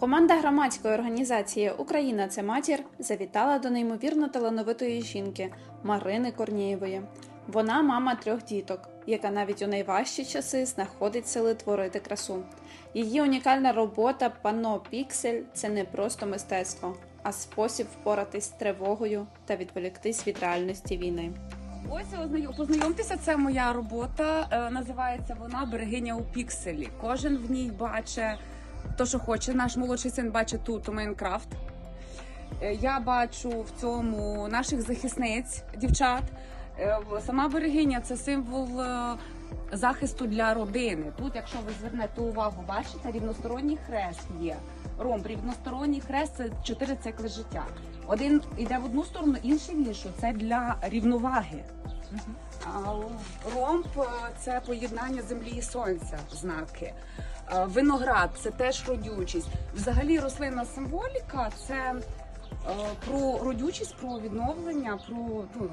Команда громадської організації Україна це матір завітала до неймовірно талановитої жінки Марини Корнієвої. Вона мама трьох діток, яка навіть у найважчі часи знаходить сили творити красу. Її унікальна робота панно Піксель це не просто мистецтво, а спосіб впоратись з тривогою та відволіктись від реальності війни. Ось ознайом- познайомтеся, це моя робота. Е, Називається вона Берегиня у пікселі. Кожен в ній бачить то, що хоче. Наш молодший син бачить тут у Майнкрафт. Е, Я бачу в цьому наших захисниць, дівчат. Е, Сама берегиня це символ е, захисту для родини. Тут, якщо ви звернете увагу, бачите, рівносторонній хрест є. Ромб, рівносторонній хрест це чотири цикли життя. Один йде в одну сторону, інший в іншу. Це для рівноваги. Ромб е, це поєднання землі і сонця, знаки. Е, Виноград це теж родючість. Взагалі рослинна символіка це е, про родючість, про відновлення, про ну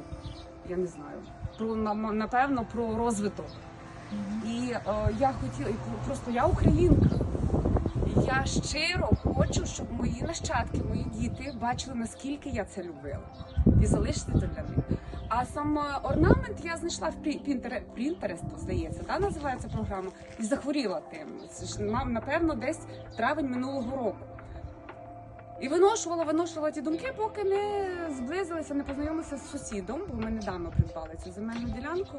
я не знаю, про напевно про розвиток. І я хотіла просто я українка. Я щиро хочу, щоб мої нащадки, мої діти бачили, наскільки я це любила, і залишити це для них. А сам е, орнамент я знайшла в Pinterest, здається, та називається програма, і захворіла тим. Мав, напевно, десь травень минулого року. І виношувала, виношувала ті думки, поки не зблизилася, не познайомилася з сусідом, бо ми недавно придбали цю земельну ділянку.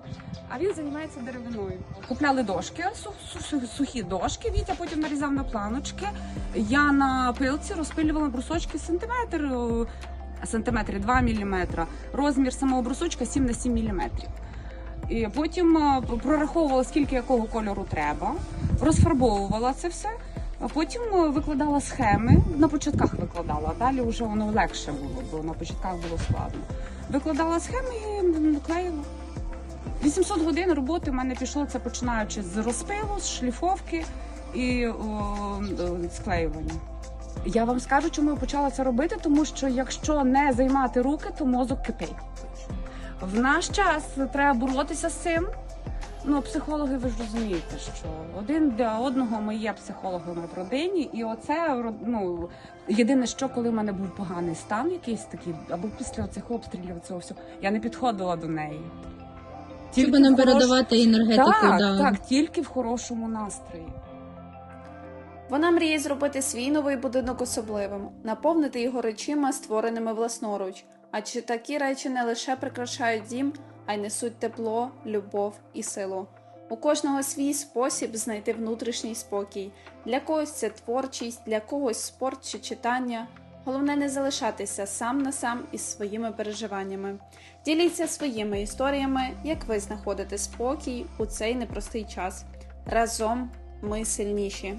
А він займається деревиною. Купляли дошки, су- су- сухі дошки. Вітя потім нарізав на планочки. Я на пилці розпилювала брусочки сантиметр, о, сантиметри 2 мм. Розмір самого брусочка 7 на 7 мм. І потім прораховувала, скільки якого кольору треба, розфарбовувала це все. А потім е, викладала схеми. На початках викладала, а далі вже воно легше було, бо на початках було складно. Викладала схеми і клеїла. 800 годин роботи в мене пішло це починаючи з розпилу, з шліфовки і о, о, склеювання. Я вам скажу, чому я почала це робити, тому що якщо не займати руки, то мозок кипить. В наш час треба боротися з цим. Ну, психологи, ви ж розумієте, що один для одного ми є психологами в родині, і оце ну, єдине, що коли в мене був поганий стан, якийсь такий, або після цих обстрілів, цього всього, я не підходила до неї. Щоб нам хорош- передавати енергетику, так, да. так, тільки в хорошому настрої. Вона мріє зробити свій новий будинок особливим, наповнити його речима, створеними власноруч. А чи такі речі не лише прикрашають дім, а й несуть тепло, любов і силу. У кожного свій спосіб знайти внутрішній спокій. Для когось це творчість, для когось спорт чи читання. Головне не залишатися сам на сам із своїми переживаннями. Діліться своїми історіями, як ви знаходите спокій у цей непростий час. Разом ми сильніші.